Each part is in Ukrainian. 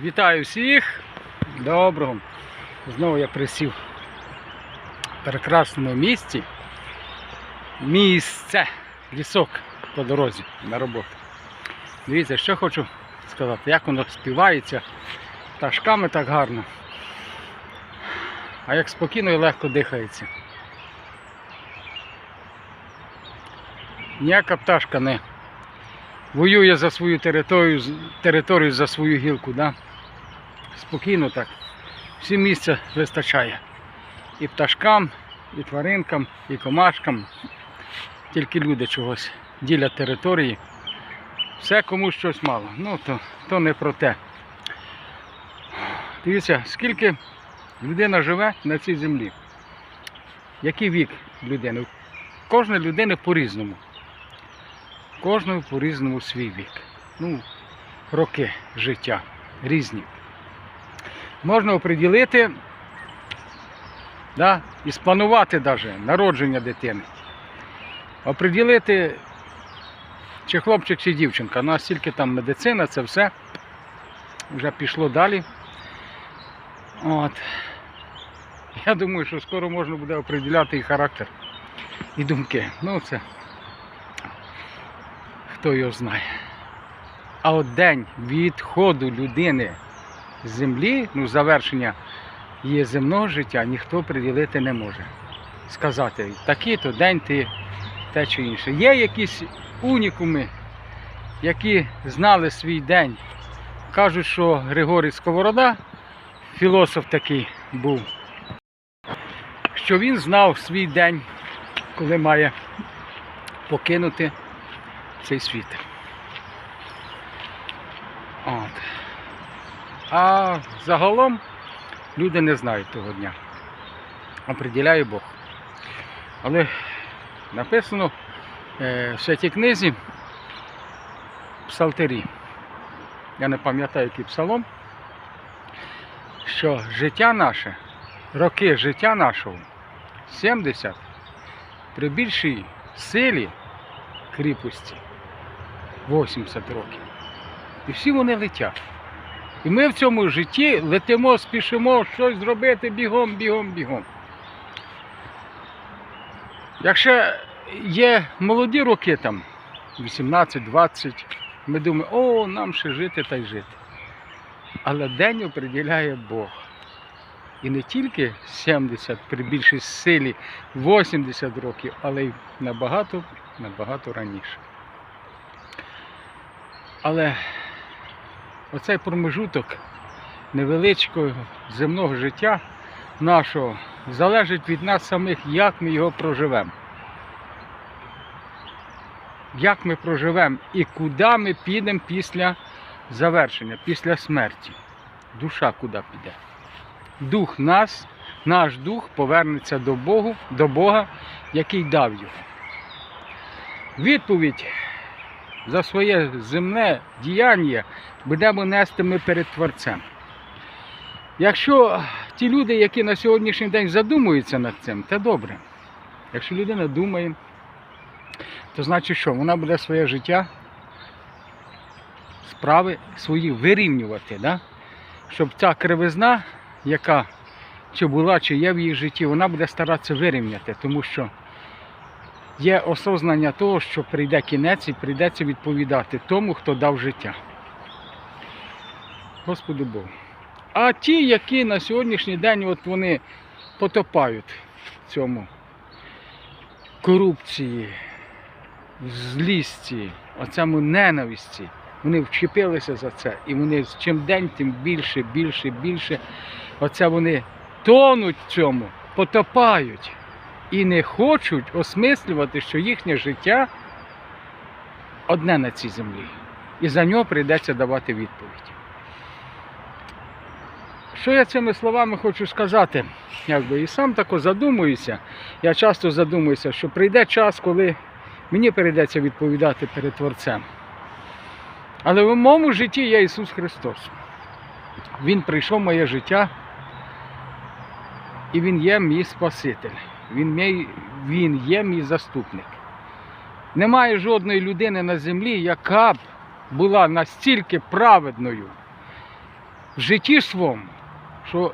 Вітаю всіх! Доброго! Знову я присів в прекрасному місці. Місце, лісок по дорозі на роботу. Дивіться, що хочу сказати, як воно співається пташками так гарно. А як спокійно і легко дихається. Ніяка пташка не воює за свою територію, територію за свою гілку. Да? Спокійно так. Всім місця вистачає. І пташкам, і тваринкам, і комашкам. Тільки люди чогось ділять території. Все комусь щось мало. Ну то, то не про те. Дивіться, скільки людина живе на цій землі. Який вік людини? Кожна людина по-різному. Кожного по-різному свій вік. Ну, роки життя різні. Можна оприділити да, і спланувати навіть народження дитини. Оприділити, чи хлопчик, чи дівчинка. У нас тільки там медицина, це все вже пішло далі. От. Я думаю, що скоро можна буде оприділяти і характер, і думки. Ну, це хто його знає. А от день відходу людини з землі, ну, завершення її земного життя, ніхто приділити не може. Сказати, такий-то день ти те чи інше. Є якісь унікуми, які знали свій день. Кажуть, що Григорій Сковорода, філософ такий був, що він знав свій день, коли має покинути цей світ. От. А загалом люди не знають того дня. Оприділяє Бог. Але написано е, в святій книзі Псалтирі. Я не пам'ятаю, який псалом, що життя наше, роки життя нашого 70 при більшій силі кріпості 80 років. І всі вони летять. І ми в цьому житті летимо, спішимо щось зробити бігом, бігом, бігом. Якщо є молоді роки там, 18-20, ми думаємо, о, нам ще жити та й жити. Але день определяє Бог. І не тільки 70 при більшій силі 80 років, але й набагато, набагато раніше. Але оцей промежуток невеличкого земного життя нашого залежить від нас самих, як ми його проживемо. Як ми проживемо і куди ми підемо після завершення, після смерті. Душа куди піде. Дух нас, наш дух повернеться до Богу, до Бога, який дав його. Відповідь за своє земне діяння будемо нести ми перед Творцем. Якщо ті люди, які на сьогоднішній день задумуються над цим, це добре. Якщо людина думає, то значить що? Вона буде своє життя, справи свої вирівнювати, да? щоб ця кривизна, яка чи була, чи є в її житті, вона буде старатися вирівняти, тому що є осознання того, що прийде кінець і прийдеться відповідати тому, хто дав життя. Господу Богу. А ті, які на сьогоднішній день от вони потопають в цьому корупції, в злісті, оцьому ненависті, вони вчепилися за це. І вони з чим день, тим більше, більше, більше. Оце вони тонуть в цьому, потопають і не хочуть осмислювати, що їхнє життя одне на цій землі. І за нього прийдеться давати відповідь. Що я цими словами хочу сказати? Якби і сам тако задумуюся. Я часто задумуюся, що прийде час, коли мені прийдеться відповідати перед Творцем. Але в моєму житті є Ісус Христос. Він прийшов в моє життя, і Він є мій Спаситель. Він, мій, він є мій заступник. Немає жодної людини на землі, яка б була настільки праведною в житті своєму, що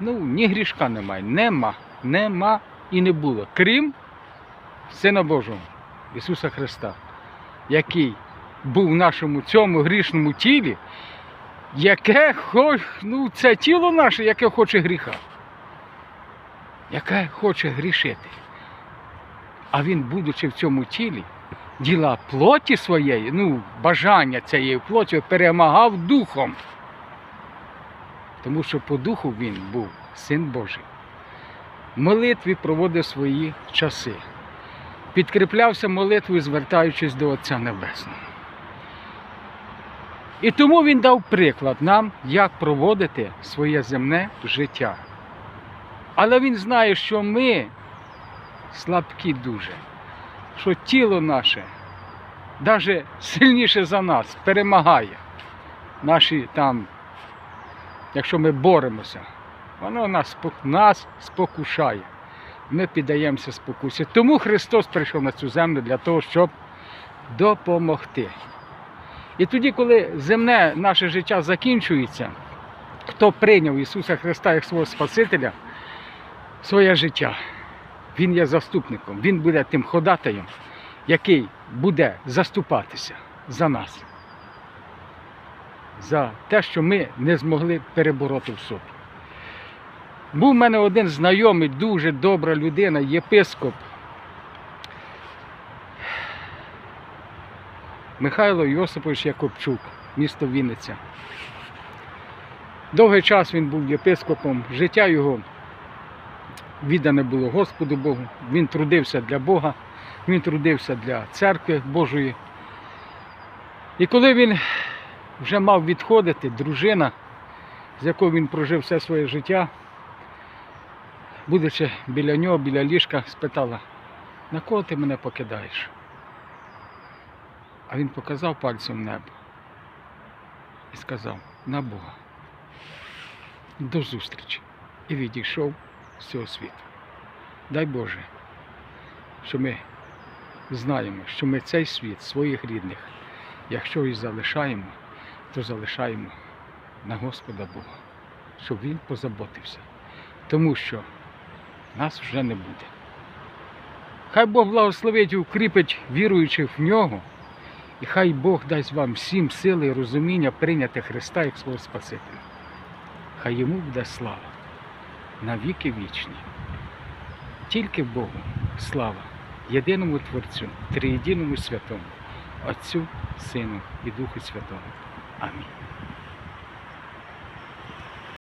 ну, ні грішка немає. Нема, нема і не було. Крім Сина Божого, Ісуса Христа, який був в нашому цьому грішному тілі, яке хоч, ну, це тіло наше, яке хоче гріха, яке хоче грішити. А він, будучи в цьому тілі, діла плоті своєї, ну, бажання цієї плоті перемагав духом. Тому що по духу він був син Божий. Молитві проводив свої часи. Підкріплявся молитвою, звертаючись до Отця Небесного. І тому він дав приклад нам, як проводити своє земне життя. Але він знає, що ми слабкі дуже, що тіло наше навіть сильніше за нас перемагає наші там, якщо ми боремося, воно нас, нас спокушає. Ми піддаємося спокусі. Тому Христос прийшов на цю землю для того, щоб допомогти. І тоді, коли земне наше життя закінчується, хто прийняв Ісуса Христа як свого Спасителя, своє життя, Він є заступником, Він буде тим ходатаєм, який буде заступатися за нас, за те, що ми не змогли перебороти в собі. Був в мене один знайомий, дуже добра людина, єпископ. Михайло Йосипович Якобчук, місто Вінниця. Довгий час він був єпископом, життя його віддане було Господу Богу. Він трудився для Бога, він трудився для церкви Божої. І коли він вже мав відходити, дружина, з якою він прожив все своє життя, будучи біля нього, біля ліжка, спитала, на кого ти мене покидаєш? А він показав пальцем небо і сказав на Бога. До зустрічі. І відійшов цього світу. Дай Боже, що ми знаємо, що ми цей світ своїх рідних, якщо і залишаємо, то залишаємо на Господа Бога, щоб Він позаботився. Тому що нас вже не буде. Хай Бог благословить і укріпить віруючих в нього. І хай Бог дасть вам всім сили і розуміння прийняти Христа як свого Спасителя. Хай йому буде слава на віки вічні. Тільки Богу слава, єдиному Творцю, триєдиному святому, Отцю, Сину і Духу Святому. Амінь.